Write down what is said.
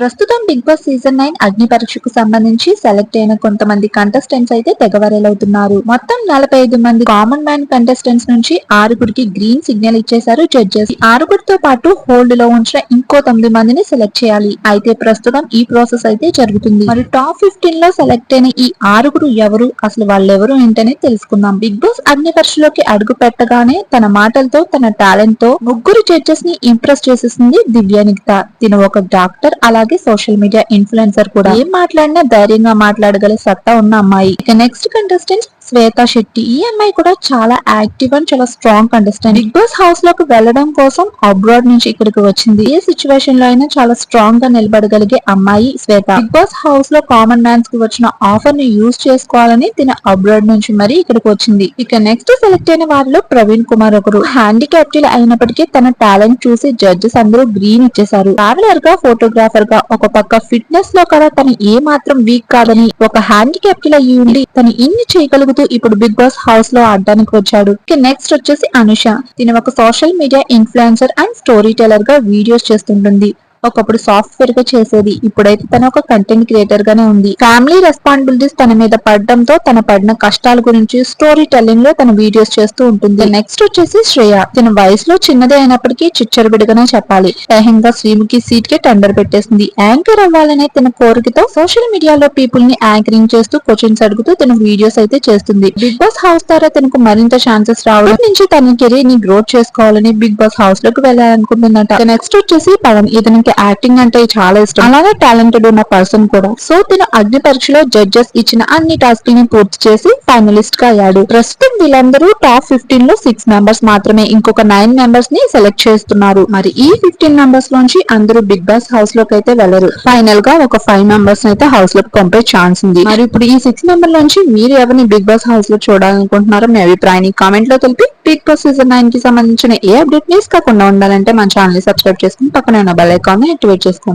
ప్రస్తుతం big boss season nine అగ్ని పరీక్షకు సంబంధించి సెలెక్ట్ అయిన కొంతమంది కంటెస్టెంట్స్ అయితే తెగవరేలవుతున్నారు. మొత్తం నలభై ఐదు మంది కామన్ మ్యాన్ కంటెస్టెంట్స్ నుంచి ఆరుగురికి గ్రీన్ సిగ్నల్ ఇచ్చేశారు జడ్జెస్ ఆరుగురితో పాటు హోల్డ్లో ఉంచిన ఇంకో తొమ్మిది మందిని సెలెక్ట్ చేయాలి. అయితే ప్రస్తుతం ఈ ప్రాసెస్ అయితే జరుగుతుంది. మరి టాప్ ఫిఫ్టీన్లో సెలెక్ట్ అయిన ఈ ఆరుగురు ఎవరు? అసలు వాళ్ళెవరు ఏంటనే తెలుసుకుందాం. బిగ్ బాస్ అగ్ని పరీక్షలోకి అడుగు పెట్టగానే తన మాటలతో తన టాలెంట్తో ముగ్గురు జడ్జెస్ని ఇంప్రెస్ చేసేసింది దివ్యానిక్త తిను ఒక డాక్టర్ అలాగే సోషల్ మీడియా ఇన్ఫ్లుయెన్సర్ కూడా. ఏం మాట్లాడినా ధైర్యంగా మాట్లాడగల సత్తా ఉన్న అమ్మాయి. ఇక నెక్స్ట్ కంటెస్టెంట్ శ్వేత శెట్టి. ఈ అమ్మాయి కూడా చాలా యాక్టివ్ అండ్ చాలా స్ట్రాంగ్ కంటెస్టెంట్ బిగ్ బాస్ హౌస్లోకి వెళ్ళడం కోసం అబ్రాడ్ నుంచి ఇక్కడికి వచ్చింది. ఏ సిచ్యువేషన్లో అయినా చాలా స్ట్రాంగ్గా నిలబడగలిగే అమ్మాయి శ్వేత. బిగ్ బాస్ హౌస్లో కామన్ మ్యాన్స్కి వచ్చిన ఆఫర్ని యూజ్ చేసుకోవాలని తిన అబ్రాడ్ నుంచి మరి ఇక్కడికి వచ్చింది. ఇక నెక్స్ట్ సెలెక్ట్ అయిన వారిలో ప్రవీణ్ కుమార్ ఒకరు. హ్యాండిక్యాప్టెడ్ అయినప్పటికీ తన టాలెంట్ చూసి జడ్జెస్ అందరూ గ్రీన్ ఇచ్చేశారు. ట్రావెలర్గా ఫోటోగ్రాఫర్గా ఒక పక్క ఫిట్నెస్లో కూడా తను ఏ మాత్రం వీక్ కాదని ఒక హ్యాండిక్యాప్టెడ్ అయ్యి ఉండి తను ఇన్ని చేయగలుగుతూ ఇప్పుడు బిగ్ బాస్ హౌస్లో ఆడడానికి వచ్చాడు. నెక్స్ట్ వచ్చేసి అనుష. తిన ఒక social media influencer and story టెలర్గా videos చేస్తుంటుంది. ఒకప్పుడు సాఫ్ట్వేర్గా చేసేది. ఇప్పుడైతే తన ఒక కంటెంట్ క్రియేటర్ గానే ఉంది. ఫ్యామిలీ రెస్పాన్సిబిలిటీస్ తన మీద పడడంతో తన పడిన కష్టాల గురించి స్టోరీ టెల్లింగ్లో తన వీడియోస్ చేస్తూ ఉంటుంది. నెక్స్ట్ వచ్చేసి శ్రేయ. తన వయసులో చిన్నదే అయినప్పటికీ చిచ్చరబిడిగానే చెప్పాలి. స్నేహంగా శ్రీముఖి సీట్కి టెండర్ పెట్టేసింది. యాంకర్ అవ్వాలనే తన కోరికతో సోషల్ మీడియాలో పీపుల్ని యాంకరింగ్ చేస్తూ క్వశ్చన్స్ అడుగుతూ తన వీడియోస్ అయితే చేస్తుంది. బిగ్ బాస్ హౌస్ ద్వారా తనకు మరింత ఛాన్సెస్ రావడం నుంచి తన కెరీర్ని గ్రోత్ చేసుకోవాలని బిగ్ బాస్ హౌస్లోకి వెళ్ళాలనుకుంటుందంట. నెక్స్ట్ వచ్చేసి పవన్. ఇతనికి యాక్టింగ్ అంటే చాలా ఇష్టం. అలాగే టాలెంటెడ్ ఉన్న పర్సన్ కూడా. సో తిన అగ్ని పరీక్షలో జడ్జెస్ ఇచ్చిన అన్ని టాస్క్ని పూర్తి చేసి ఫైనలిస్ట్గా అయ్యాడు. ప్రస్తుతం వీళ్ళందరూ టాప్ ఫిఫ్టీన్లో సిక్స్ మెంబర్స్ మాత్రమే. ఇంకొక నైన్ మెంబర్స్ని సెలెక్ట్ చేస్తున్నారు. మరి ఈ ఫిఫ్టీన్ మెంబర్స్ లోంచి అందరూ బిగ్ బాస్ హౌస్లోకి అయితే వెళ్ళరు. ఫైనల్గా ఒక ఫైవ్ మెంబర్స్ అయితే హౌస్లోకి పంపే ఛాన్స్ ఉంది. మరి ఇప్పుడు ఈ సిక్స్ మెంబర్ నుంచి మీరు ఎవరిని బిగ్ బాస్ హౌస్లో చూడాలనుకుంటున్నారో మీ అభిప్రాయాన్ని కామెంట్లో తెలిపి బిగ్ బాస్ సీజన్ నైన్కి సంబంధించిన ఏ అప్డేట్ మిస్ కాకుండా ఉండాలంటే మన ఛానల్ని సబ్స్క్రైబ్ చేసుకుని పక్కనే ఉన్న బెల్ ఐకాన్ని యాక్టివేట్ చేసుకోండి.